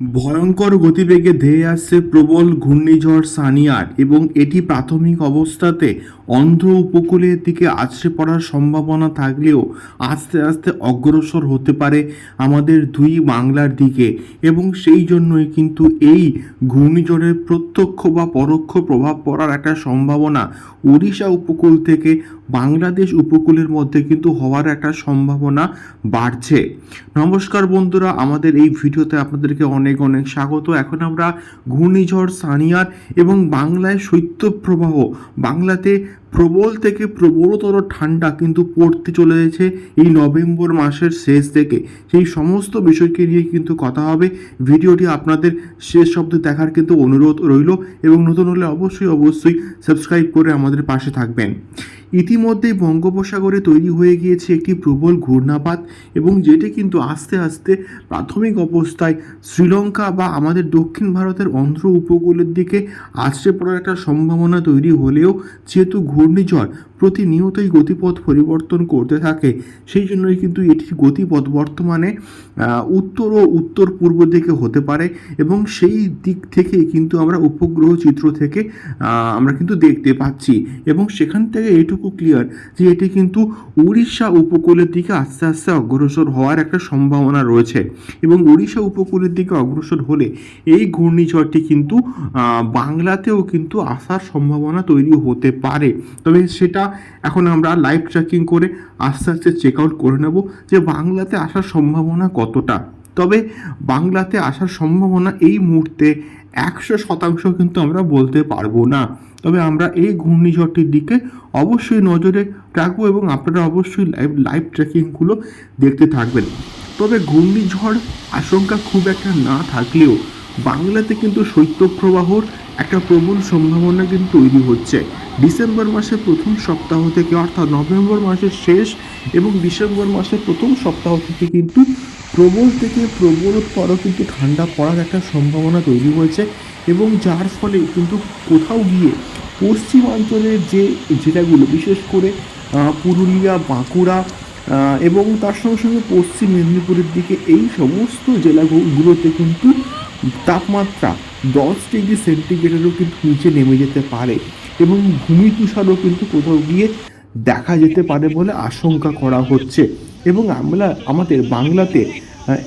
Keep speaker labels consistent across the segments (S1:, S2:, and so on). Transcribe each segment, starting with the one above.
S1: ভয়ঙ্কর গতিবেগে ধেয়ে আসছে প্রবল ঘূর্ণিঝড় সানিয়ার এবং এটি প্রাথমিক অবস্থাতে অন্ধ্র উপকূলের দিকে আছড়ে পড়ার সম্ভাবনা থাকলেও আস্তে আস্তে অগ্রসর হতে পারে আমাদের দুই বাংলার দিকে এবং সেই জন্যই কিন্তু এই ঘূর্ণিঝড়ের প্রত্যক্ষ বা পরোক্ষ প্রভাব পড়ার একটা সম্ভাবনা উড়িষ্যা উপকূল থেকে বাংলাদেশ উপকূলের মধ্যে কিন্তু হওয়ার একটা সম্ভাবনা বাড়ছে। নমস্কার বন্ধুরা, আমাদের এই ভিডিওতে আপনাদেরকে অনেক অনেক অনেক স্বাগত। এখন আমরা ঘূর্ণিঝড় সানিয়ার এবং বাংলায় শৈত্যপ্রবাহ বাংলাতে প্রবল থেকে প্রবলতর ঠান্ডা কিন্তু পড়তে চলেছে এই নভেম্বর মাসের শেষ থেকে। সেই সমস্ত বিষয়কে নিয়ে কিন্তু কথা হবে। ভিডিওটি আপনাদের শেষ শব্দ দেখার কিন্তু অনুরোধ রইল এবং নতুন হলে অবশ্যই অবশ্যই সাবস্ক্রাইব করে আমাদের পাশে থাকবেন। ইতিমধ্যেই বঙ্গোপসাগরে তৈরি হয়ে গিয়েছে একটি প্রবল ঘূর্ণাপাত এবং যেটি কিন্তু আস্তে আস্তে প্রাথমিক অবস্থায় শ্রীলঙ্কা বা আমাদের দক্ষিণ ভারতের অন্ধ্র উপকূলের দিকে আছড়ে পড়ার একটা সম্ভাবনা তৈরি হলেও, যেহেতু ঘূর্ণিঝড় প্রতিনিয়তই গতিপথ পরিবর্তন করতে থাকে। সেই জন্যই কিন্তু এটির গতিপথ বর্তমানে উত্তর ও উত্তর পূর্ব দিকে হতে পারে এবং সেই দিক থেকে কিন্তু আমরা উপগ্রহ চিত্র থেকে আমরা কিন্তু দেখতে পাচ্ছি। এবং সেখান থেকে এটুকু ক্লিয়ার যে এটি কিন্তু উড়িষ্যা উপকূলের দিকে আস্তে আস্তে অগ্রসর হওয়ার একটা সম্ভাবনা রয়েছে। এবং উড়িষ্যা উপকূলের দিকে অগ্রসর হলে এই ঘূর্ণিঝড়টি কিন্তু বাংলাতেও কিন্তু আসার সম্ভাবনা তৈরি হতে পারে। তবে সেটা এখন আমরা লাইভ ট্র্যাকিং করে আস্তে আস্তে চেক আউট করে নেব যে বাংলাতে আসার সম্ভাবনা কতটা। তবে বাংলাতে আসার সম্ভাবনা এই মুহূর্তে একশো শতাংশ কিন্তু আমরা বলতে পারব না। তবে আমরা এই ঘূর্ণিঝড়টির দিকে অবশ্যই নজরে রাখব এবং আপনারা অবশ্যই লাইভ লাইভ ট্র্যাকিংগুলো দেখতে থাকবেন। তবে ঘূর্ণিঝড় আশঙ্কা খুব একটা না থাকলেও বাংলাতে কিন্তু শৈত্যপ্রবাহর একটা প্রবল সম্ভাবনা কিন্তু তৈরি হচ্ছে। ডিসেম্বর মাসের প্রথম সপ্তাহ থেকে অর্থাৎ নভেম্বর মাসের শেষ এবং ডিসেম্বর মাসের প্রথম সপ্তাহ থেকে কিন্তু প্রবল থেকে প্রবলতর কিন্তু ঠান্ডা পড়ার একটা সম্ভাবনা তৈরি হয়েছে এবং যার ফলে কিন্তু কোথাও গিয়ে পশ্চিমাঞ্চলের যে জেলাগুলো, বিশেষ করে পুরুলিয়া, বাঁকুড়া এবং তার সঙ্গে সঙ্গে পশ্চিম মেদিনীপুরের দিকে এই সমস্ত জেলাগুলোতে কিন্তু তাপমাত্রা দশ ডিগ্রি সেন্টিগ্রেডেরও কিন্তু নিচে নেমে যেতে পারে এবং ভূমিতুষারও কিন্তু কোথাও গিয়ে দেখা যেতে পারে বলে আশঙ্কা করা হচ্ছে। এবং আমরা, আমাদের বাংলাতে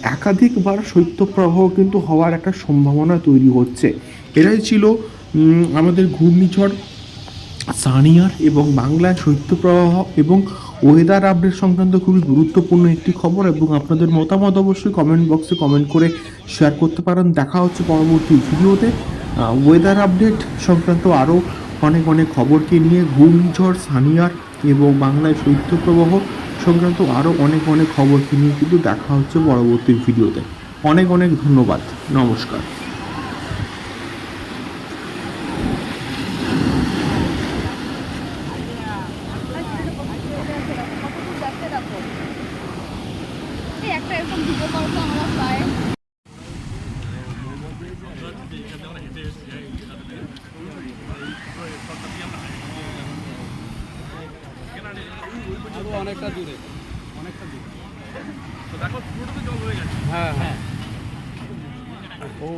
S1: একাধিকবার শৈত্যপ্রবাহ কিন্তু হওয়ার একটা সম্ভাবনা তৈরি হচ্ছে। এরাই ছিল আমাদের ঘূর্ণিঝড় সানিয়ার এবং বাংলায় শৈত্যপ্রবাহ এবং ওয়েদার আপডেট সংক্রান্ত খুবই গুরুত্বপূর্ণ একটি খবর এবং আপনাদের মতামত অবশ্যই কমেন্ট বক্সে কমেন্ট করে শেয়ার করতে পারেন। দেখা হচ্ছে পরবর্তী ভিডিওতে ওয়েদার আপডেট সংক্রান্ত আরও অনেক অনেক খবরকে নিয়ে ঘূর্ণিঝড়, সানিয়ার এবং বাংলায় শৈত্যপ্রবাহ সংক্রান্ত আরও অনেক অনেক খবরকে নিয়ে কিন্তু দেখা হচ্ছে পরবর্তী ভিডিওতে অনেক অনেক ধন্যবাদ। নমস্কার
S2: এই একটা এরকম ভিডিও করো তো পায়ে।
S3: অনেকটা দূরে অনেকটা দূরে। হ্যাঁ হ্যাঁ ও।